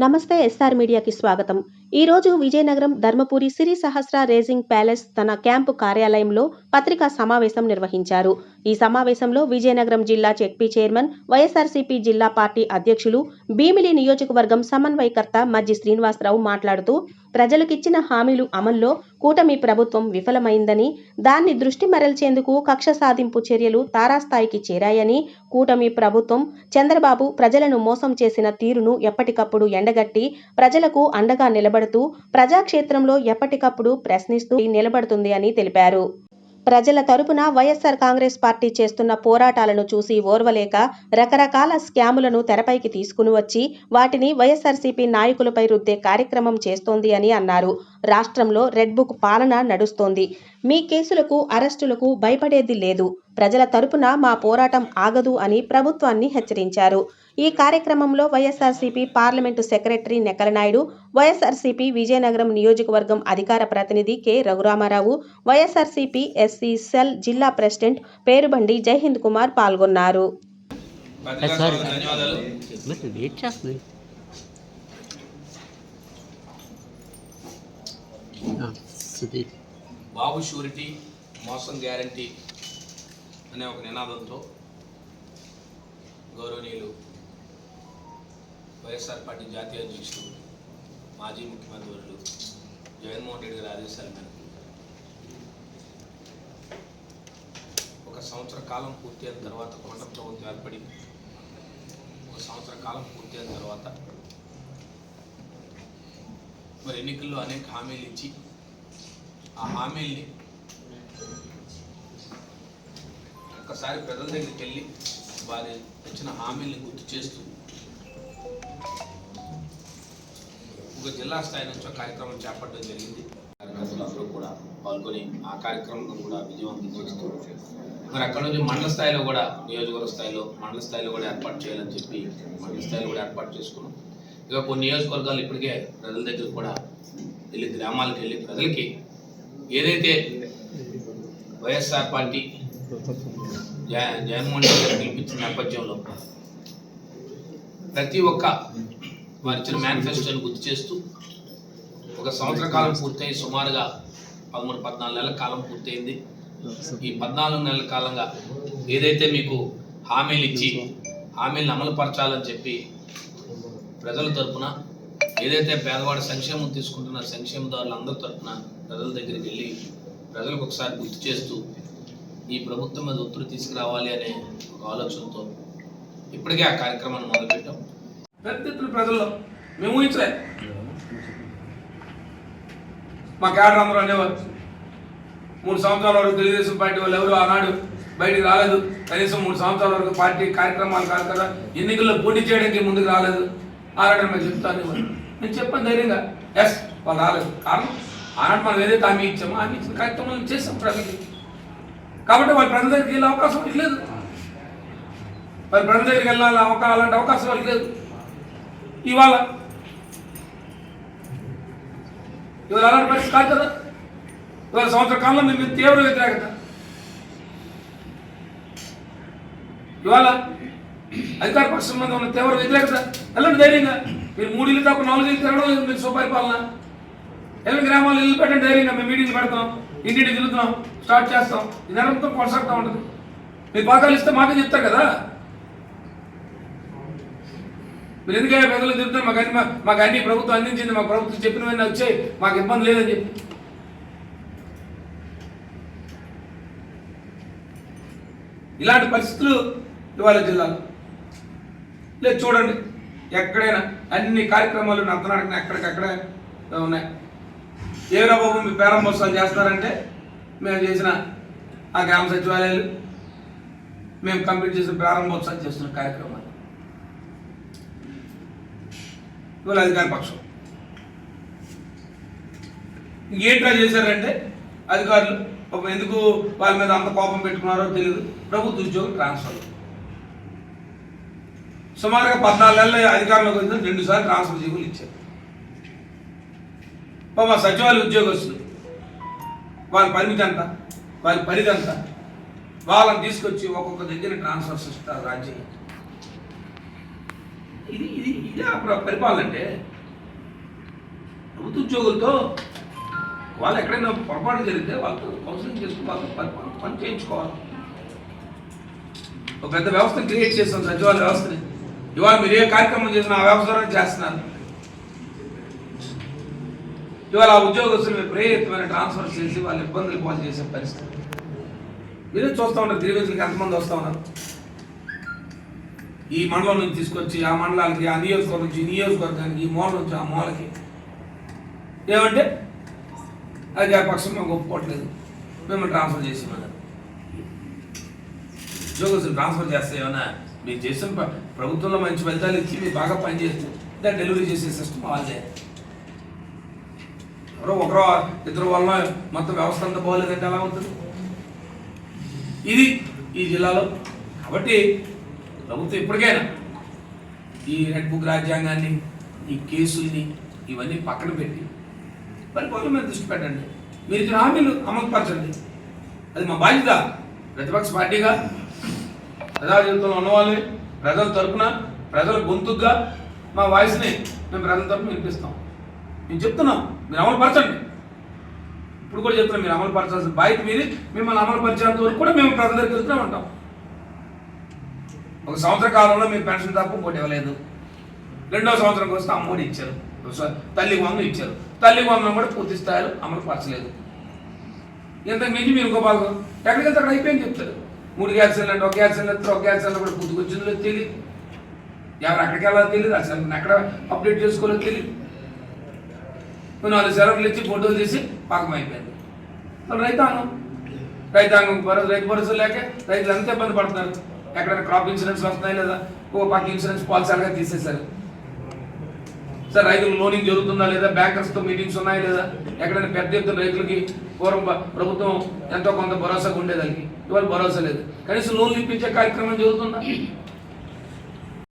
నమస్తే ఎస్ఆర్ మీడియాకి స్వాగతం. ఈ రోజు విజయనగరం ధర్మపురి సిరి సహస్ర రేసింగ్ ప్యాలెస్ తన క్యాంపు కార్యాలయంలో పత్రికా సమావేశం నిర్వహించారు. ఈ సమావేశంలో విజయనగరం జిల్లా చెక్పీ చైర్మన్ వైఎస్ఆర్సీపీ జిల్లా పార్టీ అధ్యక్షులు భీమిలి నియోజకవర్గం సమన్వయకర్త మజ్జి శ్రీనివాసరావు మాట్లాడుతూ ప్రజలకిచ్చిన హామీలు అమల్లో కూటమి ప్రభుత్వం విఫలమైందని దాన్ని దృష్టి మరల్చేందుకు కక్ష సాధింపు చర్యలు తారాస్థాయికి చేరాయని కూటమి ప్రభుత్వం చంద్రబాబు ప్రజలను మోసం చేసిన తీరును ఎప్పటికప్పుడు ఎండగట్టి ప్రజలకు అండగా నిలబడుతూ ప్రజాక్షేత్రంలో ఎప్పటికప్పుడు ప్రశ్నిస్తూ నిలబడుతుంది అని తెలిపారు. ప్రజల తరపున వైఎస్ఆర్ కాంగ్రెస్ పార్టీ చేస్తున్న పోరాటాలను చూసి ఓర్వలేక రకరకాల స్కాములను తెరపైకి తీసుకుని వచ్చి వాటిని వైఎస్ఆర్సీపీ నాయకులపై రుద్దే కార్యక్రమం చేస్తోంది అని అన్నారు. రాష్ట్రంలో రెడ్ బుక్ పాలన నడుస్తోంది మీ కేసులకు అరెస్టులకు భయపడేది లేదు ప్రజల తరపున మా పోరాటం ఆగదు అని ప్రభుత్వాన్ని హెచ్చరించారు ఈ కార్యక్రమంలో వైఎస్ఆర్సీపీ పార్లమెంటు సెక్రటరీ నెకలనాయుడు వైఎస్ఆర్సీపీ విజయనగరం నియోజకవర్గం అధికార ప్రతినిధి K Raghuramarao YSRCP SC cell జిల్లా ప్రెసిడెంట్ పేరుబండి జైహింద్ కుమార్ పాల్గొన్నారు పత్రికా సార్ సోదరులకు ధన్యవాదాలు మరి వెయిట్ చేస్తుంది ఆ, సుధీర్ బాబు షూరిటీ మోసం గ్యారంటీ అనే ఒక నినాదంతో గౌరవనీయులు వైఎస్ఆర్ పార్టీ జాతీయ అధ్యక్షులు మాజీ ముఖ్యమంత్రి వర్యులు జగన్మోహన్ రెడ్డి గారి ఆదేశాల మేరకు ఒక సంవత్సర కాలం పూర్తి అయిన తర్వాత కొండ ప్రభుత్వం ఏర్పడి ఒక సంవత్సర కాలం పూర్తి అయిన తర్వాత మరి ఎన్నికల్లో అనేక హామీలు ఇచ్చి ఆ హామీల్ని ఒక్కసారి ప్రజల దగ్గరికి వెళ్ళి వారి ఇచ్చిన హామీల్ని గుర్తు చేస్తూ ఒక జిల్లా స్థాయి నుంచి ఒక కార్యక్రమం చేపట్టడం జరిగింది. కార్యకర్తలందరూ కూడా పాల్గొని ఆ కార్యక్రమం కూడా విజయవంతం చేస్తూ మరి అక్కడ నుంచి మండల స్థాయిలో కూడా నియోజకవర్గ స్థాయిలో మండల స్థాయిలో కూడా ఏర్పాటు చేయాలని చెప్పి మండల స్థాయిలో కూడా ఏర్పాటు చేసుకున్నాం. ఇక కొన్ని నియోజకవర్గాలు ఇప్పటికే ప్రజల దగ్గర కూడా వెళ్ళి గ్రామాలకు వెళ్ళి ప్రజలకి ఏదైతే వైఎస్ఆర్ పార్టీ జగన్మోహన్ రెడ్డి గారు పిలిపించిన నేపథ్యంలో ప్రతి ఒక్క వారి ఇచ్చిన మేనిఫెస్టోని గుర్తు చేస్తూ ఒక సంవత్సర కాలం పూర్తయి సుమారుగా పదమూడు పద్నాలుగు నెలల కాలం పూర్తయింది. ఈ పద్నాలుగు నెలల కాలంగా ఏదైతే మీకు హామీలు ఇచ్చి హామీలను అమలుపరచాలని చెప్పి ప్రజల తరపున ఏదైతే పేదవాడి సంక్షేమం తీసుకుంటున్న సంక్షేమదారులందరి తరపున ప్రజల దగ్గరికి వెళ్ళి ప్రజలకు ఒకసారి గుర్తు చేస్తూ ఈ ప్రభుత్వం మీద ఒత్తిడి తీసుకురావాలి అనే ఒక ఆలోచనతో ఇప్పటికే ఆ కార్యక్రమాన్ని మొదలుపెట్టాం. పెద్ద ఎత్తున ప్రజల్లో మేము ఊహించలే. మా క్యాడర్ అందరూ అనేవారు. మూడు సంవత్సరాల వరకు తెలుగుదేశం పార్టీ వాళ్ళు ఎవరు ఆనాడు బయటికి రాలేదు. కనీసం మూడు సంవత్సరాల వరకు పార్టీ కార్యక్రమాలు కాదు కదా ఎన్నికల్లో పోటీ చేయడానికి ముందుకు రాలేదు. ఆరాటం మేము చెప్తాను నేను చెప్పాను ధైర్యంగా. ఎస్ వాళ్ళు రాలేదు. కారణం? ఆనాడు మనం ఏదైతే హామీ ఇచ్చామో హామీ ఇచ్చిన కార్యక్రమాలు చేసాం ప్రజలకి. కాబట్టి వాళ్ళ ప్రజల దగ్గరికి వెళ్ళే అవకాశం వాళ్ళకి లేదు. వాళ్ళ ప్రజల దగ్గరికి వెళ్ళాలి అవకాశం అలాంటి అవకాశం వాళ్ళకి లేదు. ఇవాళ ఇవాళ అలాంటి పరిస్థితి కాదు కదా? ఇవాళ సంవత్సర కాలంలో మేము తీవ్ర వ్యతిరేకత. ఇవాళ అధికార పక్షం మీద ఉన్న తీవ్ర వ్యతిరేకత. వెళ్ళండి ధైర్యంగా. మీరు మూడు ఇల్లు తప్ప నాలుగు ఇల్లు తిరగడం మీరు సుపరిపాలన వెళ్ళండి గ్రామాలు ఇల్లు పెట్టండి ధైర్యంగా మేము మీటింగ్లు పెడతాం ఇంటింటి తిరుగుతున్నాం స్టార్ట్ చేస్తాం. ఇది నిరంతరం కొనసాగుతూ ఉంటుంది. మీరు పథకాలు ఇస్తే మాకే చెప్తారు కదా? మీరు ఎందుకంటే ప్రజలు తిరుగుతారు మాకు అన్ని మాకు అన్ని ప్రభుత్వం అందించింది మాకు ప్రభుత్వం చెప్పినవన్నీ వచ్చాయి మాకు ఇబ్బంది లేదని చెప్పి. ఇలాంటి పరిస్థితులు ఇవాళ జిల్లాలో. లేదు చూడండి. ఎక్కడైనా అన్ని కార్యక్రమాలు నర్తనాటకం ఎక్కడికక్కడే ఉన్నాయి. ఏ బాబు మీ ప్రారంభోత్సవం చేస్తారంటే మేము చేసిన ఆ గ్రామ సచివాలయాలు మేము కంప్లీట్ చేసిన ప్రారంభోత్సవాలు చేస్తున్న కార్యక్రమాలు. ఇవాళ అధికార పక్షం. ఇంకేంట్రా చేశారంటే అధికారులు ఎందుకు వాళ్ళ మీద అంత కోపం పెట్టుకున్నారో తెలియదు ప్రభుత్వ ఉద్యోగం ట్రాన్స్ఫర్. సుమారుగా పద్నాలుగు నెలల అధికారంలోకి వచ్చిన రెండు సార్లు ట్రాన్స్ఫర్ జీవులు ఇచ్చారు. మా సచివాలయ ఉద్యోగస్తులు. వాళ్ళ పరిమితి అంత వాళ్ళ పరిధి అంత వాళ్ళని తీసుకొచ్చి ఒక్కొక్క దగ్గర ట్రాన్స్ఫర్స్ ఇస్తారు రాజ్యం ఇది ఇది ఇది అప్పుడు పరిపాలన అంటే ప్రభుత్వ ఉద్యోగులతో వాళ్ళు ఎక్కడైనా పొరపాటు జరిగితే వాళ్ళతో కౌన్సిలింగ్ చేసుకుని వాళ్ళతో పరిపాలన పని- చేయించుకోవాలి. ఒక పెద్ద వ్యవస్థ క్రియేట్ చేస్తాం సచివాలయ వ్యవస్థని. ఇవాళ మీరు ఏ కార్యక్రమం చేసినా ఆ వ్యవస్థ చేస్తున్నారు. ఇవాళ ఆ ఉద్యోగస్తులు మీరు ప్రేరితమైన ట్రాన్స్ఫర్ చేసి వాళ్ళ ఇబ్బందులు పాలు చేసే పరిస్థితి. మీరే చూస్తూ ఉంటారు గ్రీవెన్స్కి ఎంతమంది వస్తూ ఉన్నారు? ఈ మండలం నుంచి తీసుకొచ్చి ఆ మండలానికి ఆ నియోజకవర్గం నుంచి ఈ నియోజకవర్గానికి ఈ మూల నుంచి ఆ మూలకి ఏమంటే అది ఆ పక్షం మాకు ఒప్పుకోవట్లేదు. మేము ట్రాన్స్ఫర్ చేసేవాళ్ళం ఉద్యోగస్తులు ట్రాన్స్ఫర్ చేస్తే ఏమన్నా మీరు చేసిన ప్రభుత్వంలో మంచి ఫలితాలు ఇచ్చి మీరు బాగా పనిచేస్తుంది దాన్ని డెలివరీ చేసే సిస్టమ్ వాళ్ళదే. ఒకరో ఇద్దరు వలన మొత్తం వ్యవస్థ అంతా బాగోలేదంటే ఎలా ఉంటుంది? ఇది ఈ జిల్లాలో. కాబట్టి ప్రభుత్వం ఇప్పటికైనా ఈ రెడ్ బుక్ రాజ్యాంగాన్ని ఈ కేసుల్ని ఇవన్నీ పక్కన పెట్టి పరిపాలన మీద దృష్టి పెట్టండి. మీరు ఇచ్చిన హామీలు అమలుపరచండి. అది మా బాధ్యత. ప్రతిపక్ష పార్టీగా ప్రజా జీవితంలో ప్రజల తరపున ప్రజల గొంతుగా మా వాయిస్ని మేము ప్రజల తరపున వినిపిస్తాం. మేము చెప్తున్నాం. మీరు అమలు పరచండి ఇప్పుడు కూడా చెప్తున్నాం మీరు అమలు పరచాల్సిన బాధ్యత మీది. మిమ్మల్ని అమలు పరిచేంత వరకు కూడా మేము ప్రజల దగ్గరికి వెళ్తూనే ఉంటాం. ఒక సంవత్సర కాలంలో మీరు పెన్షన్ తప్ప ఇంకోటి ఇవ్వలేదు. రెండో సంవత్సరంకి వస్తే అమ్మఒడి ఇచ్చారు. తల్లి వందలు ఇచ్చారు. తల్లి వందనం కూడా పూర్తి స్థాయిలో అమలు పరచలేదు ఇంతకు మించి మీరు ఇంకో భాగం. ఎక్కడికి వెళ్తే అక్కడ అయిపోయింది చెప్తారు. మూడు గ్యాస్ సిలిండర్ ఒక గ్యాస్ సిలిండర్ ఒక గ్యాస్ సిలిండర్ కూడా పుట్టుకొచ్చిందో తెలియదు ఎవరు ఎక్కడికి వెళ్ళాలో తెలియదు అసలు ఎక్కడ అప్డేట్ చేసుకోలేదు తెలియదు నువ్వు నాలుగు సెలవులు ఇచ్చి ఫోటోలు తీసి పాకం అయిపోయింది. మరి రైతాంగం. రైతాంగం భరోసా రైతు భరోసా లేక రైతులు ఎంత ఇబ్బంది పడుతున్నారు? ఎక్కడైనా క్రాప్ ఇన్సూరెన్స్ వస్తున్నాయి లేదా? ఓ పక్క ఇన్సూరెన్స్ పాలసీ అలాగే తీసేశారు. సార్ రైతులు లోనింగ్ జరుగుతుందా లేదా? బ్యాంకర్స్తో మీటింగ్స్ ఉన్నాయా లేదా? ఎక్కడైనా పెద్ద ఎత్తున రైతులకి పూర్వం ప్రభుత్వం ఎంతో కొంత భరోసాగా ఉండేదానికి. ఇవాళ భరోసా లేదు. కనీసం లోన్లు ఇప్పించే కార్యక్రమం జరుగుతుందా?